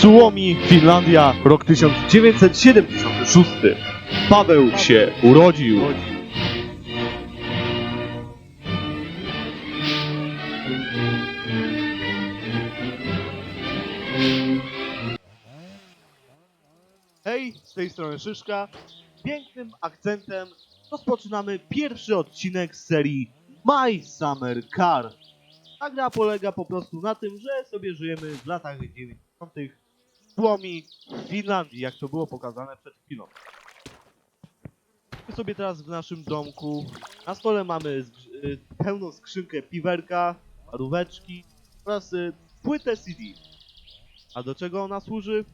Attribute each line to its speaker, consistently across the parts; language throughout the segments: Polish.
Speaker 1: Suomi, Finlandia, rok 1976. Paweł się urodził. Hej, z tej strony Szyszka. Pięknym akcentem rozpoczynamy pierwszy odcinek z serii My Summer Car. Ta gra polega po prostu na tym, że sobie żyjemy w latach 90. w Suomi, w Finlandii, jak to było pokazane przed chwilą. My sobie teraz w naszym domku. Na stole mamy y, pełną skrzynkę piwerka, róweczki oraz y, płytę CD. A do czego ona służy?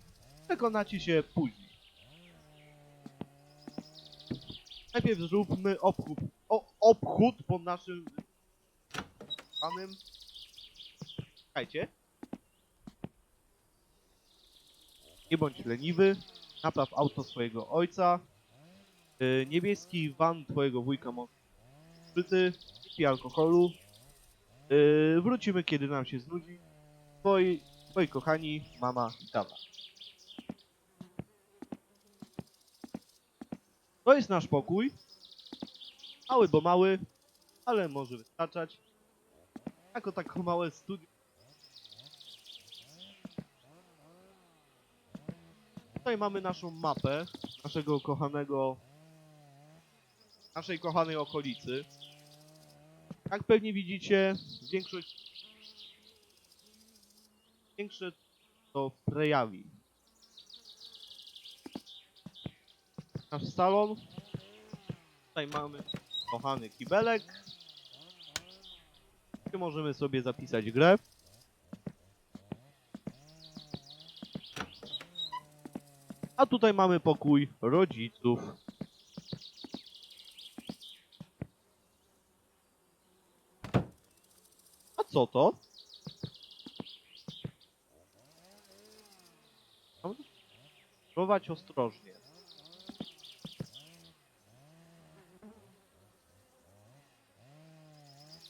Speaker 1: Przekonacie się później. Najpierw zróbmy obchód, o, obchód po naszym panem. Czekajcie. Nie bądź leniwy. Napraw auto swojego ojca. Yy, niebieski van twojego wujka Szczyty. I alkoholu. Yy, wrócimy kiedy nam się znudzi. Twoi, twoi kochani, mama i tata. To jest nasz pokój. Mały, bo mały, ale może wystarczać. Jako takie małe studio. Tutaj mamy naszą mapę naszego kochanego, naszej kochanej okolicy. Jak pewnie widzicie, większość, większe to prejawi. Nasz salon. Tutaj mamy kochany kibelek. Gdzie możemy sobie zapisać grę. A tutaj mamy pokój rodziców. A co to? Prowadź ostrożnie.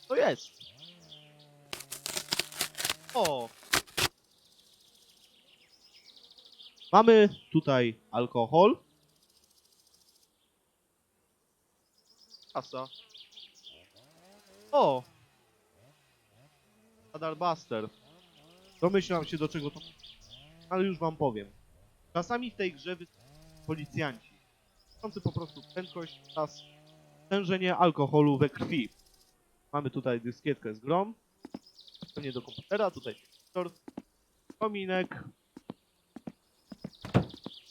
Speaker 1: To jest. O. Mamy tutaj alkohol. Kasa. O. Radar Buster. Domyślam się do czego to... Ale już wam powiem. Czasami w tej grze wy... policjanci. Chcący po prostu prędkość oraz stężenie alkoholu we krwi. Mamy tutaj dyskietkę z grom. To nie do komputera, tutaj telewizor, kominek,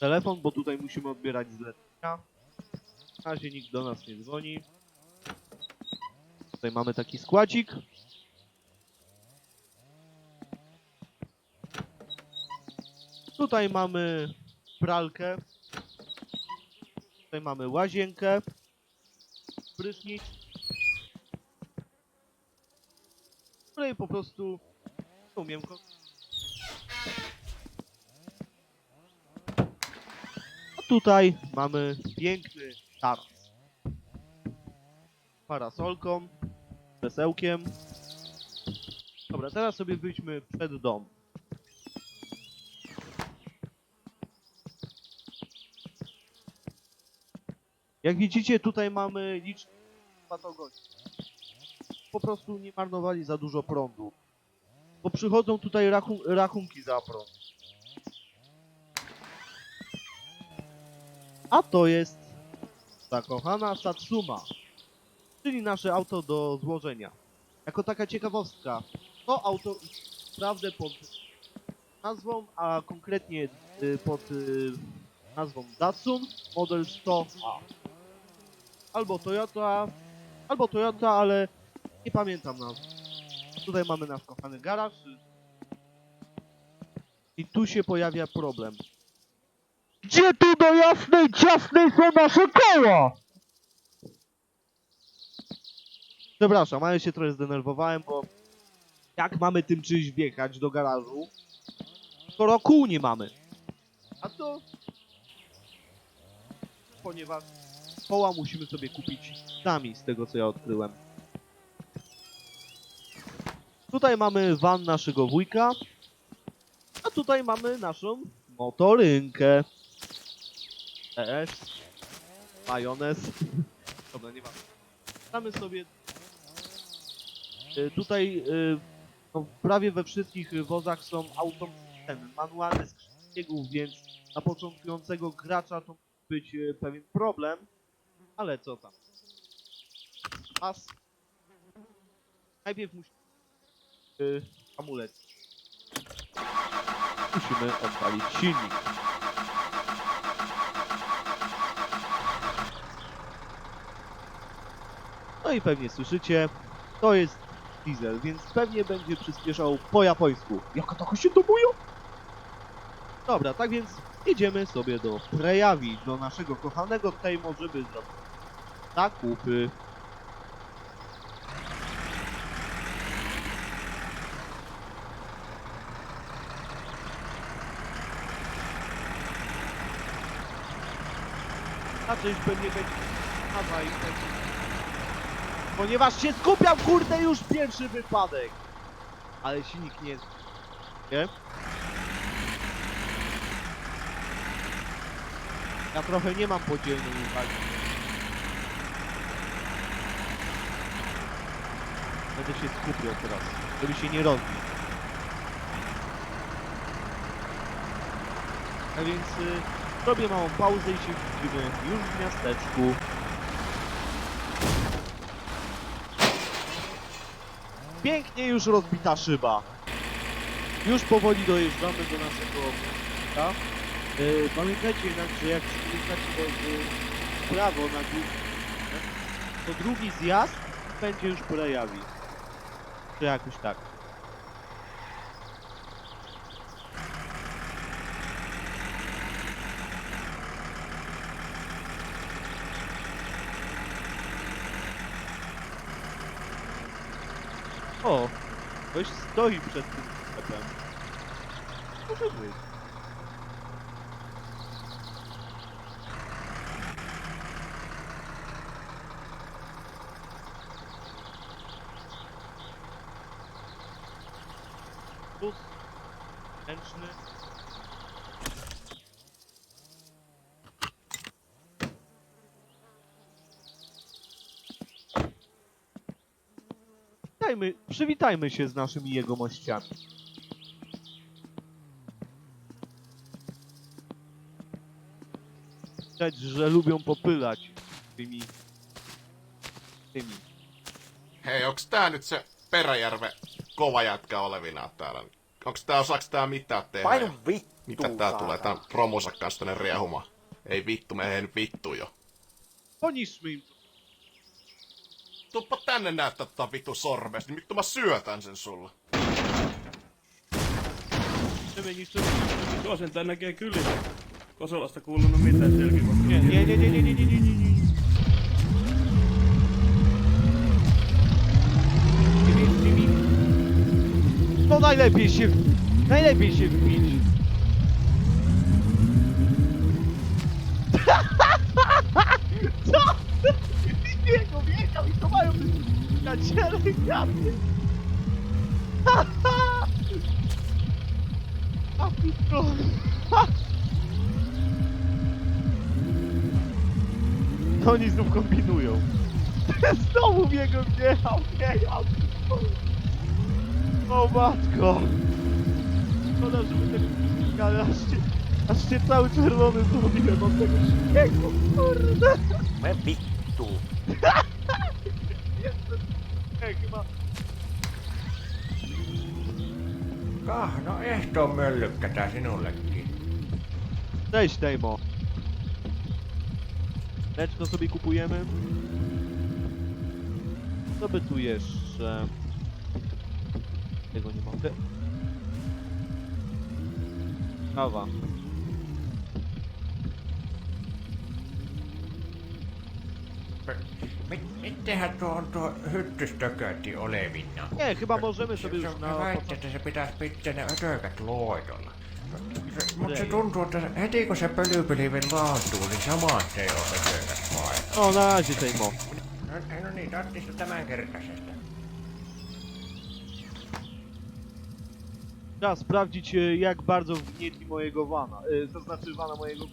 Speaker 1: telefon, bo tutaj musimy odbierać zlecenia. Na razie nikt do nas nie dzwoni. Tutaj mamy taki składzik. Tutaj mamy pralkę. Tutaj mamy łazienkę. Prysznic. której po prostu umiem ko- A tutaj mamy piękny taras. Parasolką, krzesełkiem. Dobra, teraz sobie wyjdźmy przed dom. Jak widzicie, tutaj mamy liczne gości po prostu nie marnowali za dużo prądu. Bo przychodzą tutaj rachun rachunki za prąd. A to jest ta kochana Satsuma, czyli nasze auto do złożenia. Jako taka ciekawostka, to auto naprawdę pod nazwą, a konkretnie y, pod y, nazwą Datsun model 100A. Albo Toyota, albo Toyota, ale nie pamiętam nazw. Tutaj mamy nasz kochany garaż. I tu się pojawia problem.
Speaker 2: Gdzie tu do jasnej, ciasnej są nasze koła?
Speaker 1: Przepraszam, ale się trochę zdenerwowałem, bo jak mamy tym czymś wjechać do garażu, skoro kół nie mamy. A to... Ponieważ koła musimy sobie kupić sami, z tego co ja odkryłem. Tutaj mamy van naszego wujka. A tutaj mamy naszą motorynkę. ES. Majonez. Dobra, nie ma. Mamy sobie y, tutaj y, no, prawie we wszystkich y, wozach są auto ten, manualne skrzynie biegów, więc na początkującego gracza to może być pewien problem, ale co tam. Pas. Najpierw musi amulet. Musimy odpalić silnik. No i pewnie słyszycie, to jest diesel, więc pewnie będzie przyspieszał po japońsku. Jaka taka się dobują? Dobra, tak więc jedziemy sobie do Prejawi, do naszego kochanego tutaj możemy zrobić zakupy. A coś pewnie będzie będzie. Ponieważ się skupiam, kurde, już pierwszy wypadek. Ale silnik nie. Nie? Ja trochę nie mam podzielnej uwagi. Będę się skupiał teraz, żeby się nie rozbić. A więc y, robię małą pauzę i się widzimy już w miasteczku. Pięknie już rozbita szyba. Już powoli dojeżdżamy do naszego miasta. Yy, pamiętajcie jednak, że jak skręcacie do prawo na górę, to drugi zjazd będzie już Prejawi. Czy jakoś tak. O, ktoś stoi przed tym sklepem. Może być. Plus ręczny. Witajmy, przywitajmy się z naszymi jegomościami. Widać, że lubią popylać tymi... tymi.
Speaker 3: Hei, onks tää nyt se Peräjärve kova jätkä olevina täällä? Onks tää, osaaks tää mitään tehdä?
Speaker 4: Painu vittu.
Speaker 3: Mitä tää tulee tän promonsa kanssa tänne riehumaan? Ei vittu, me nyt vittu jo.
Speaker 1: Poniszmy im
Speaker 3: Tuppa tänne näyttää tota vitu sormesta, niin vittu mä syötän sen
Speaker 1: sulla.
Speaker 5: Sevekissä tän näkee kyllä. Kosolasta kuulunut mitään selkiä.
Speaker 1: No najlepiej się, najlepiej się wbić. Co? Przyjaciele gaty. A pitko. No oni znów kombinują. Znowu biegł wjechał, wjechał. O matko. Szkoda, że my tego ale aż się, aż się cały czerwony zrobiłem od tego śniegu. Kurde. Heikimaa.
Speaker 4: Kah, no ehto on möllykkätä sinullekin.
Speaker 1: Cześć, Dejmo. Lecz co sobie kupujemy? Co by tu jeszcze? Tego nie mam. Kawa. Perfect.
Speaker 4: Mit, mittehän tuo on tuo hyttystökötti olevina?
Speaker 1: Nie, chyba możemy sobie
Speaker 4: se,
Speaker 1: już
Speaker 4: mä
Speaker 1: na...
Speaker 4: väitän, että se pitäisi pitää ne ötökät loitolla. Mutta se
Speaker 1: Ei.
Speaker 4: tuntuu, että heti kun se pölypilvi laantuu, niin saman se on ötökät vai?
Speaker 1: O, na razie, Dejmo.
Speaker 4: No, no niin, tarvitsisi tämän kertaisesta.
Speaker 1: Trzeba sprawdzić e, jak bardzo wgnietli mojego wana. e, To znaczy wana mojego...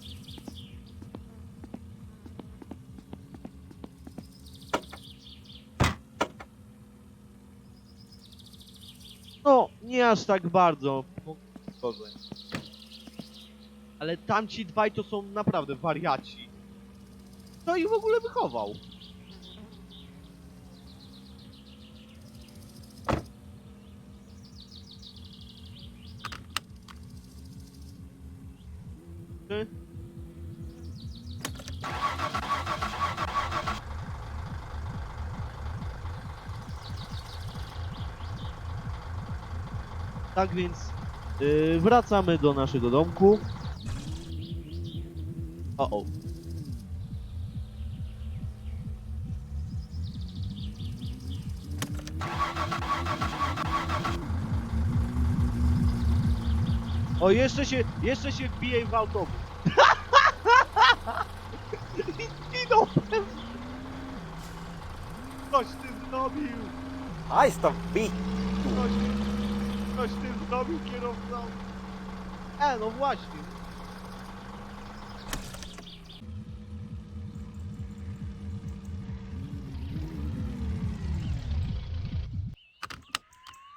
Speaker 1: No, nie aż tak bardzo. Być Gorzej. Ale tamci dwaj to są naprawdę wariaci. Kto ich w ogóle wychował? Tak więc yy, wracamy do naszego domku. O, o. O, jeszcze się, jeszcze się wbije w autobus. I no, Coś ty zrobił!
Speaker 6: Haj stąd, pi!
Speaker 1: Coś, coś ty zrobił kierowcą. E, no właśnie.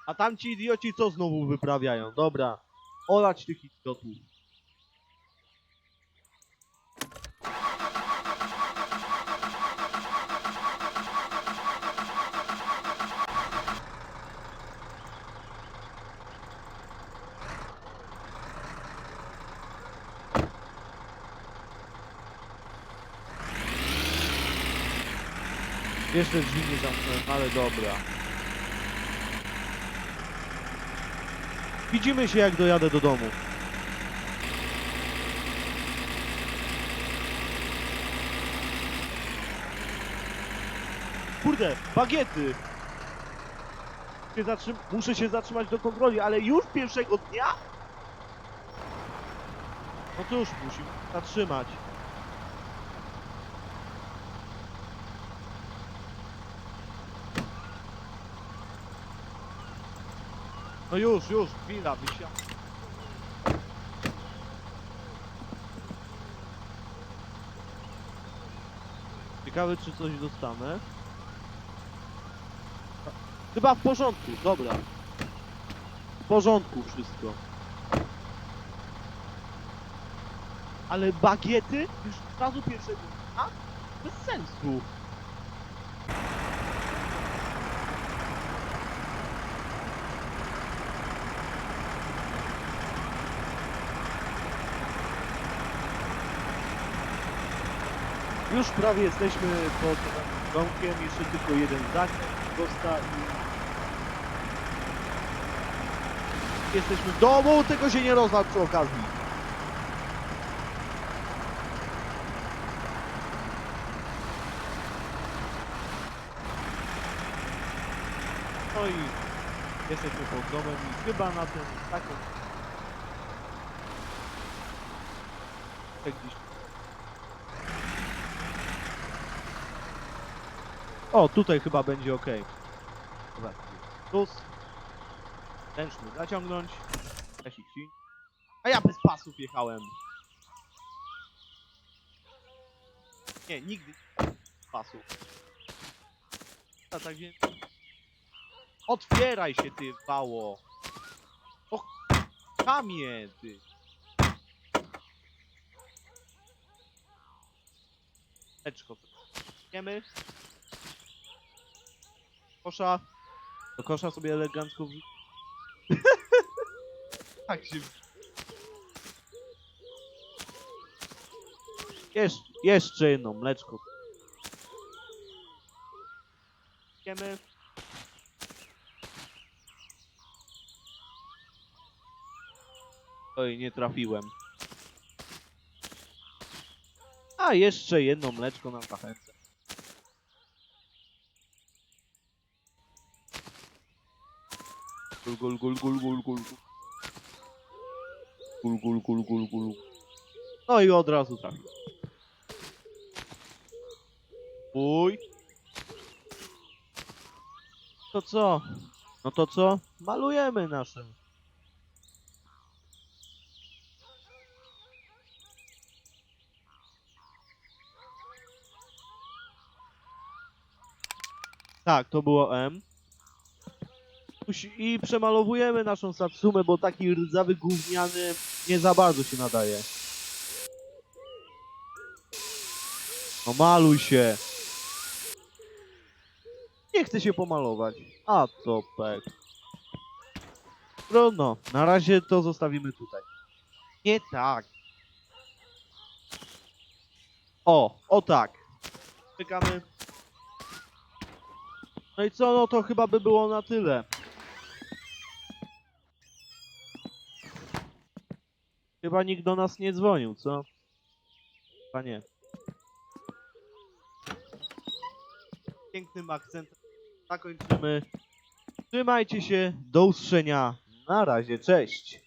Speaker 1: A tamci idioci co znowu wyprawiają? Dobra, olać tych idiotów. Jeszcze drzwi nie zamknąłem, ale dobra. Widzimy się jak dojadę do domu. Kurde, bagiety! Muszę się zatrzymać do kontroli, ale już pierwszego dnia? No cóż, musimy zatrzymać. No już, już, chwila, wysia. Ciekawe, czy coś dostanę. Chyba w porządku, dobra. W porządku wszystko. Ale bagiety? Już od razu pierwszego dnia? Bez sensu. Już prawie jesteśmy pod domkiem, jeszcze tylko jeden zakręt Gosta i... Jesteśmy w domu, tego się nie rozwal przy okazji. No i jesteśmy pod domem i chyba na ten taką... Tak gdzieś O, tutaj chyba będzie ok. Dobra. Plus. Ręczny zaciągnąć. A ja bez pasów jechałem. Nie, nigdy pasów. A tak więc... Otwieraj się ty, wało. Och, kamie, ty. Teczko, wiemy. Kosza. Do kosza sobie elegancko wrzuć. tak się... Jesz jeszcze jedno mleczko. Wiemy. Oj, nie trafiłem. A, jeszcze jedno mleczko nam zachęcę. Gul, gul, gul, gul, gul, gul. Gul, gul, gul, gul, gul. No i od razu trafił. Uj. To co? No to co? Malujemy naszym. Tak, to było M. I przemalowujemy naszą Satsumę, bo taki rdzawy gówniany nie za bardzo się nadaje. No maluj się. Nie chcę się pomalować. A to pek. Trudno, na razie to zostawimy tutaj. Nie tak. O, o tak. Czekamy. No i co, no to chyba by było na tyle. Chyba nikt do nas nie dzwonił, co? Chyba nie. Pięknym akcentem zakończymy. Trzymajcie się, do usłyszenia. Na razie, cześć.